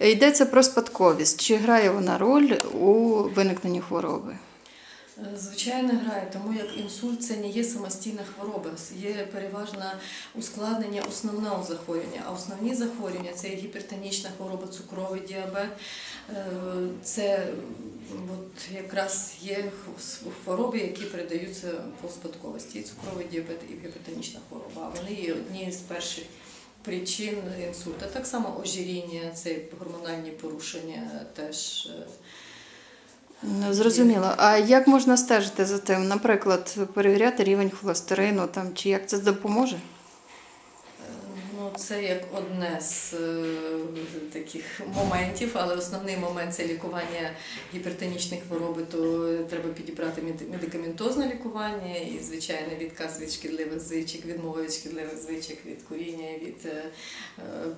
Йдеться про спадковість. Чи грає вона роль у виникненні хвороби? Звичайно, грає, тому як інсульт це не є самостійна хвороба, є переважне ускладнення основного захворювання. А основні захворювання це гіпертонічна хвороба, цукровий діабет. Е, Це от якраз є хвороби, які передаються по спадковості. І цукровий діабет, і гіпертонічна хвороба. Вони є одні з перших причин інсульту. Так само ожиріння, це гормональні порушення теж. е, Зрозуміло. А як можна стежити за тим? Наприклад, перевіряти рівень холестерину там, чи як це допоможе? Ну, це як одне з е, таких моментів, але основний момент це лікування гіпертонічної хвороби, то треба підібрати медикаментозне лікування і, звичайно, відказ від шкідливих звичок, відмова від шкідливих звичок, від куріння, від е,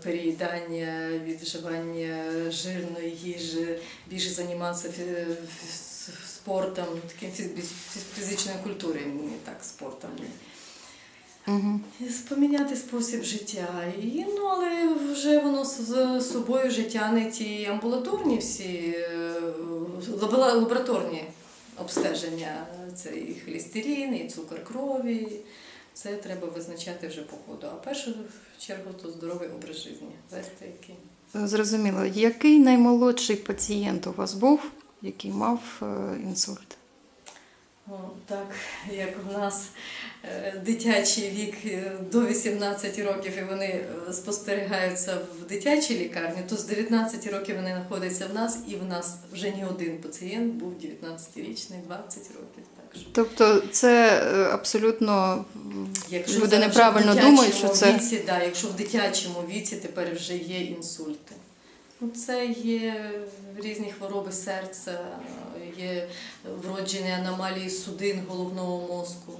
переїдання, від вживання жирної їжі, більше займатися спортом, таким фі- фі- фізичною культурою, не так спортом. Угу. Поміняти спосіб життя. І, ну, але вже воно з собою вже тягне ті амбулаторні всі е, лабораторні обстеження. Це і холестерин, і цукор крові. Це треба визначати вже по ходу. А в першу чергу то здоровий образ життя. Вести який. Зрозуміло. Який наймолодший пацієнт у вас був, який мав е, інсульт? О, так, як в нас е, дитячий вік е, до 18 років і вони е, спостерігаються в дитячій лікарні, то з 19 років вони знаходяться в нас, і в нас вже не один пацієнт був 19-річний, 20 років. Так що, Тобто це абсолютно якщо люди неправильно думають, що це віці, да, якщо в дитячому віці тепер вже є інсульти. Ну, це є різні хвороби серця, є вроджені аномалії судин головного мозку.